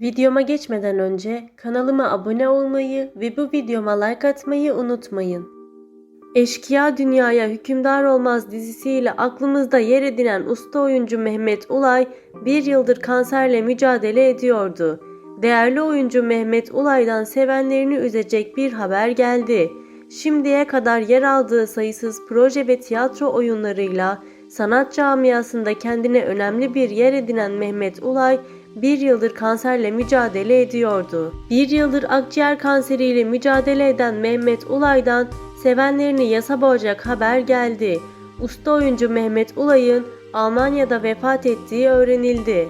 Videoma geçmeden önce kanalıma abone olmayı ve bu videoma like atmayı unutmayın. Eşkıya Dünyaya Hükümdar Olmaz dizisiyle aklımızda yer edinen usta oyuncu Mehmet Ulay bir yıldır kanserle mücadele ediyordu. Değerli oyuncu Mehmet Ulay'dan sevenlerini üzecek bir haber geldi. Şimdiye kadar yer aldığı sayısız proje ve tiyatro oyunlarıyla sanat camiasında kendine önemli bir yer edinen Mehmet Ulay bir yıldır kanserle mücadele ediyordu. Bir yıldır akciğer kanseriyle mücadele eden Mehmet Ulay'dan sevenlerini yasa boğacak haber geldi. Usta oyuncu Mehmet Ulay'ın Almanya'da vefat ettiği öğrenildi.